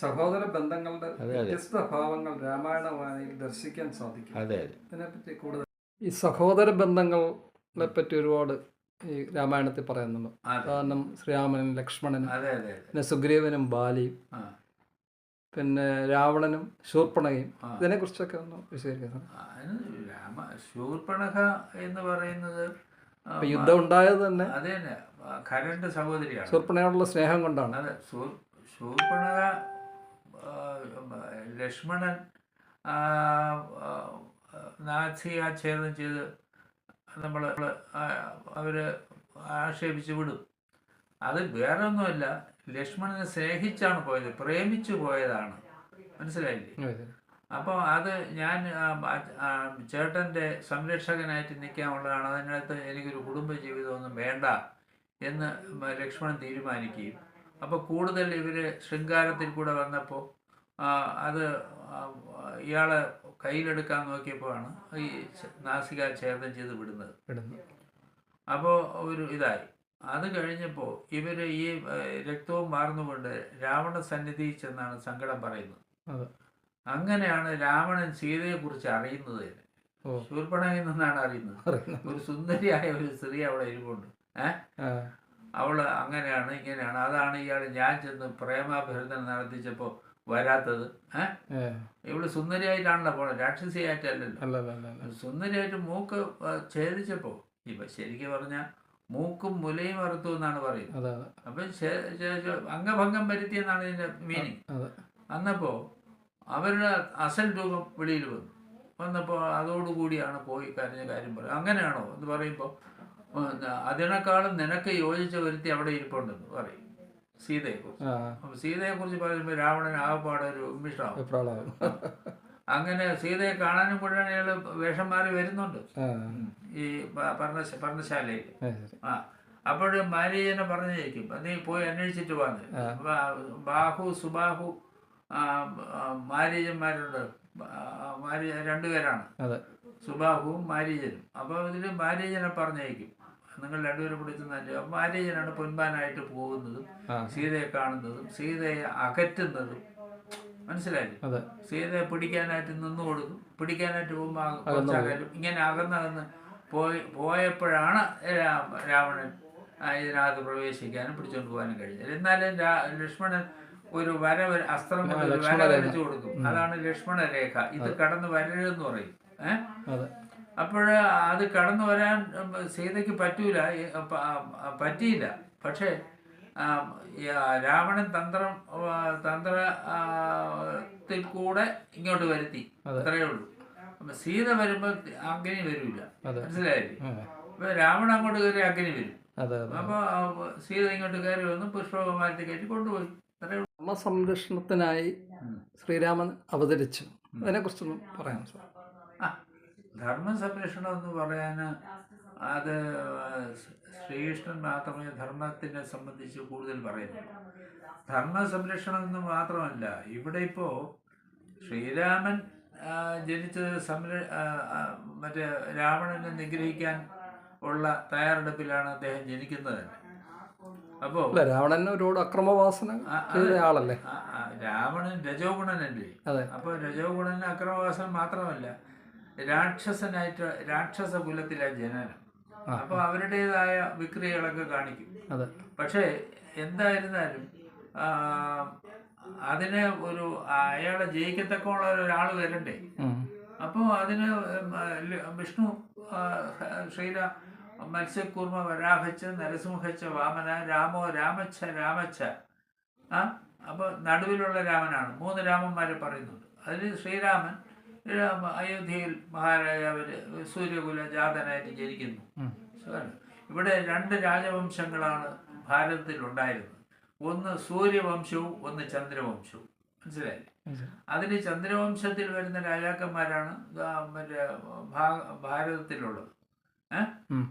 സഹോദര ബന്ധങ്ങളുടെ വ്യത്യസ്ത ഭാവങ്ങൾ രാമായണ വായനയിൽ ദർശിക്കാൻ സാധിക്കും. അതെ അതെ. ഇതിനെപ്പറ്റി കൂടുതൽ ഈ സഹോദര ബന്ധങ്ങളെ പറ്റി ഒരുപാട് ഈ രാമായണത്തിൽ പറയുന്നുണ്ട്. കാരണം ശ്രീരാമനും ലക്ഷ്മണനും അതെ അതെ അതെ. പിന്നെ സുഗ്രീവനും ബാലിയും പിന്നെ രാവണനും ശൂർപ്പണകയും ഇതിനെ കുറിച്ചൊക്കെ ഒന്ന് വിശദീകരിക്കുന്നു രാമ ശൂർപ്പണക എന്ന് പറയുന്നത് യുദ്ധം ഉണ്ടായത് തന്നെ അതെ തന്നെ കരന്റെ ഖരന്റെ സഹോദരിയാണ്. ശൂർപ്പണയോടുള്ള സ്നേഹം കൊണ്ടാണ്. അതെ ശൂർ ശൂർപ്പണഖ ആ, ലക്ഷ്മണൻ ആ, ആ, നാസികാച്ഛേദം ചെയ്ത് നമ്മൾ അവർ ആക്ഷേപിച്ച് വിടും. അത് വേറെ ഒന്നുമല്ല ലക്ഷ്മണനെ സ്നേഹിച്ചാണ് പോയത് പ്രേമിച്ചു പോയതാണ്. മനസ്സിലായില്ലേ. അപ്പോൾ അത്. ഞാൻ ചേട്ടന്റെ സംരക്ഷകനായിട്ട് നിൽക്കാനുള്ളതാണ്. അതിനകത്ത് എനിക്കൊരു കുടുംബ ജീവിതമൊന്നും വേണ്ട എന്ന് ലക്ഷ്മണൻ തീരുമാനിക്കുകയും അപ്പോൾ കൂടുതൽ ഇവർ ശൃംഗാരത്തിൽ കൂടെ വന്നപ്പോൾ അത് ഇയാളെ കയ്യിലെടുക്കാൻ നോക്കിയപ്പോഴാണ് ഈ നാസിക ഛേദം ചെയ്ത് വിടുന്നത്. അപ്പോൾ ഒരു ഇതായി. അത് കഴിഞ്ഞപ്പോൾ ഇവർ ഈ രക്തവും മാറുന്നുകൊണ്ട് രാവണ സന്നിധി ചെന്നാണ് സങ്കടം പറയുന്നത്. അങ്ങനെയാണ് രാവണൻ സീതയെക്കുറിച്ച് അറിയുന്നത് തന്നെ. ശൂർപ്പണയിൽ നിന്നാണ് അറിയുന്നത്. അറിയുന്നു. ഒരു സുന്ദരിയായ ഒരു സ്ത്രീ അവിടെ ഇരിപ്പുണ്ട്. ഏഹ് ആ, അവൾ അങ്ങനെയാണ് ഇങ്ങനെയാണ്. അതാണ് ഇയാൾ ഞാൻ ചെന്ന് പ്രേമാഭ്യർത്ഥന നടത്തിച്ചപ്പോൾ വരാത്തത്. ഏഹ് ഇവൾ സുന്ദരിയായിട്ടാണല്ലോ പോണത്. രാക്ഷസിയായിട്ടല്ലല്ലോ. സുന്ദരിയായിട്ട് മൂക്ക് ഛേദിച്ചപ്പോ ഛേദിച്ചപ്പോൾ ഇപ്പം ശരിക്കും പറഞ്ഞാൽ മൂക്കും മുലയും അറുത്തു എന്നാണ് പറയുന്നത്. അപ്പൊ അംഗഭംഗം വരുത്തിയെന്നാണ് ഇതിന്റെ മീനിങ് അന്നപ്പോ അന്നപ്പോൾ അവരുടെ അസൽ രൂപം വെളിയിൽ വന്നു. വന്നപ്പോൾ അതോടുകൂടിയാണ് പോയി കരഞ്ഞ കാര്യം പറയുന്നത്. അങ്ങനെയാണോ എന്ന് പറയുമ്പോൾ അതിനേക്കാളും നിനക്ക് യോജിച്ച വരുത്തി അവിടെ ഇരിപ്പുണ്ടെന്ന് പറയും. സീതയെക്കുറിച്ച്. കുറിച്ച് അപ്പം സീതയെക്കുറിച്ച് പറയുമ്പോൾ രാവണൻ ആകപ്പാടെ ഒരു അഭിപ്രായമാകും അങ്ങനെ സീതയെ കാണാനും കൂടെ അയാൾ വേഷം മാറി വരുന്നുണ്ട്. ഈ പ- പർണ പർണശാലയിൽ. ആ, അപ്പോഴും മാരീജനെ പറഞ്ഞേക്കും നീ പോയി അന്വേഷിച്ചിട്ട് വന്ന് ബാഹു സുബാഹു മാരീജന്മാരുണ്ട് മാരീ രണ്ടുപേരാണ്. സുബാഹുവും മാരീജനും അപ്പോൾ ഇതിൽ മാരീജനെ പറഞ്ഞേക്കും നിങ്ങൾ രണ്ടുപേരും കൂടി ചെന്നാൽ മാരീജനാണ് പൊൻപാനായിട്ട് പോകുന്നതും സീതയെ കാണുന്നതും സീതയെ അകറ്റുന്നതും. മനസ്സിലായില്ലേ? സീതയെ പിടിക്കാനായിട്ട് നിന്ന് കൊടുക്കും. പിടിക്കാനായിട്ട് പോകുമ്പോൾ ഇങ്ങനെ അകന്നകന്ന് പോയി പോയപ്പോഴാണ് രാവണൻ ഇതിനകത്ത് പ്രവേശിക്കാനും പിടിച്ചുകൊണ്ട് പോകാനും കഴിഞ്ഞത്. എന്നാലും ലക്ഷ്മണൻ ഒരു വര അസ്ത്രം ഒരു വര വരച്ചു കൊടുക്കും. അതാണ് ലക്ഷ്മണ രേഖ ഇത് കടന്ന് വരരുതെന്ന് പറയും. അതെ. അപ്പോൾ അത് കടന്നു വരാൻ സീതയ്ക്ക് പറ്റൂല. പറ്റിയില്ല. പക്ഷേ ആ, ഈ, രാവണൻ തന്ത്രം തന്ത്രത്തിൽ കൂടെ ഇങ്ങോട്ട് വരുത്തി. അത്രയേ ഉള്ളൂ. അപ്പൊ സീത വരുമ്പോൾ അഗ്നി വരില്ല. മനസ്സിലായില്ലേ? അപ്പൊ രാവണൻ അങ്ങോട്ട് കയറി അഗ്നി വരും. അതെ അതെ. അപ്പൊ സീത ഇങ്ങോട്ട് കയറി വന്ന് പുഷ്പകുമാരത്തെ കയറ്റി കൊണ്ടുപോയി. അത്രയേ സംരക്ഷണത്തിനായി ശ്രീരാമൻ അവതരിച്ചു. അതിനെക്കുറിച്ചൊന്നും പറയാം സാർ. ആ, ധർമ്മ സംരക്ഷണം എന്ന് പറയാൻ അത് ശ്രീകൃഷ്ണൻ മാത്രമേ ധർമ്മത്തിനെ സംബന്ധിച്ച് കൂടുതൽ പറയുന്നു ധർമ്മ സംരക്ഷണം എന്ന് മാത്രമല്ല ഇവിടെ ഇപ്പോൾ ശ്രീരാമൻ ജനിച്ചത് സംര മറ്റേ രാവണനെ നിഗ്രഹിക്കാൻ ഉള്ള തയ്യാറെടുപ്പിലാണ് അദ്ദേഹം ജനിക്കുന്നത് അപ്പോ രാവണൻ ഒരുപാട് അക്രമവാസന ആളല്ലേ? രാവണൻ രജോ ഗുണനല്ലേ അപ്പൊ രജോ ഗുണന് അക്രമവാസനം മാത്രമല്ല രാക്ഷസനായിട്ട് രാക്ഷസ കുലത്തിലെ ജനനം അപ്പൊ അവരുടേതായ വിക്രിയകളൊക്കെ കാണിക്കും. പക്ഷേ എന്തായിരുന്നാലും അതിനെ ഒരു അയാളെ ജയിക്കത്തക്കുള്ള ഒരാൾ വരണ്ടേ. അപ്പോൾ അതിന് വിഷ്ണു ശ്രീല മത്സ്യക്കൂർമ്മ വരാഹച്ച നരസിംഹച്ച വാമന രാമോ രാമച്ച രാമച്ച ആ അപ്പോൾ നടുവിലുള്ള രാമനാണ്. മൂന്ന് രാമന്മാരെ പറയുന്നുണ്ട്. അതിൽ ശ്രീരാമൻ രാമ- അയോധ്യയിൽ മഹാരാജാവിന് സൂര്യകുല ജാതനായിട്ട് ജനിക്കുന്നു. ഇവിടെ രണ്ട് രാജവംശങ്ങളാണ് ഭാരതത്തിൽ ഉണ്ടായിരുന്നത്. ഒന്ന് സൂര്യവംശവും ഒന്ന് ചന്ദ്രവംശവും. മനസ്സിലായില്ലേ അതിന് ചന്ദ്രവംശത്തിൽ വരുന്ന രാജാക്കന്മാരാണ് മറ്റേ ഭാ- ഭാരതത്തിലുള്ളത്. ഏഹ്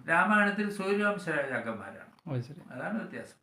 രാമായണത്തിൽ സൂര്യവംശ രാജാക്കന്മാരാണ്. അതാണ് വ്യത്യാസം.